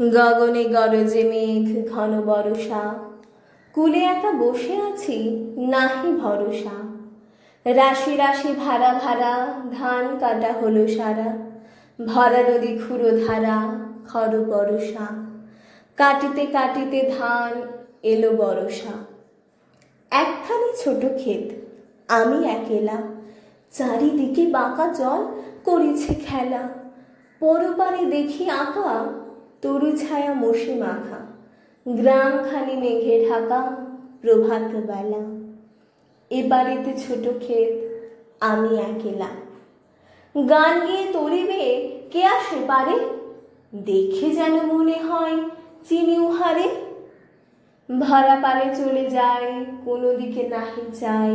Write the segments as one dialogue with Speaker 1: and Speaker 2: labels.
Speaker 1: গগনে গরজে মেঘ, ঘন বরষা। কুলে একা বসে আছি, নাহি ভরসা। রাশি রাশি ভাড়া ভাড়া, ধান কাটা হলো সারা। ভরা নদী খুঁড়ো ধারা, খর বরষা। কাটিতে কাটিতে ধান এলো বরষা। একখানি ছোট ক্ষেত, আমি একেলা। চারিদিকে বাঁকা জল করেছে খেলা। পরপারে দেখি আঁকা তরু ছায়া মশি মাখা গ্রামখানি মেঘে ঢাকা, প্রভাত বেলা। এ বাড়িতে ছোট ক্ষেত, আমি একেলা। গান গিয়ে তরিবে, কে আসে পারে? দেখে যেন মনে হয় চিনি উহারে। ভাড়া পালে চলে যায়, কোনো দিকে নাহি চায়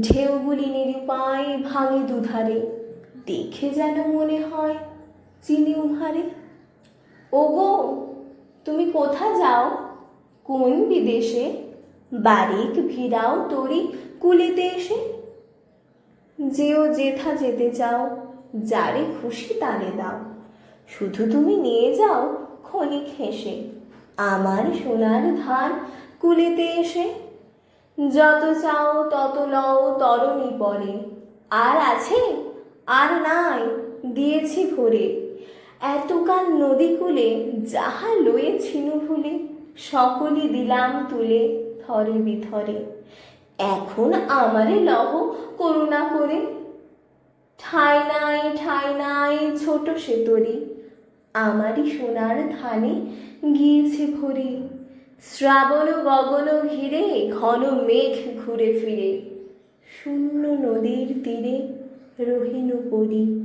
Speaker 1: ঢেউগুলি নিরুপায় ভাঙে দুধারে। দেখে যেন মনে হয় চিনি উহারে। ওগো, তুমি কোথা যাও? কোন বিদেশে? বারিক ভিড়াও তরি কুলিতে এসে। যেও যেথা যেতে চাও, যারে খুশি তারে দাও। শুধু তুমি নিয়ে যাও ক্ষণিক হেসে, আমার সোনার ধান কুলেতে এসে। যত চাও তত লও তরণী পরে, আর আছে, আর নাই, দিয়েছি ভরে। এতকাল নদী কূলে যাহা লয়ে ছিনু ভুলে সকলে দিলাম তুলে থরে বিথরে এখন আমারে লহ করুণা করে। ঠাই নাই ঠাই নাই, ছোট সে তরি। আমারই সোনার ধানে গিয়েছে ভরে। শ্রাবণ গগন ঘিরে, ঘন মেঘ ঘুরে ফিরে। শূন্য নদীর তীরে রহিনু পরি।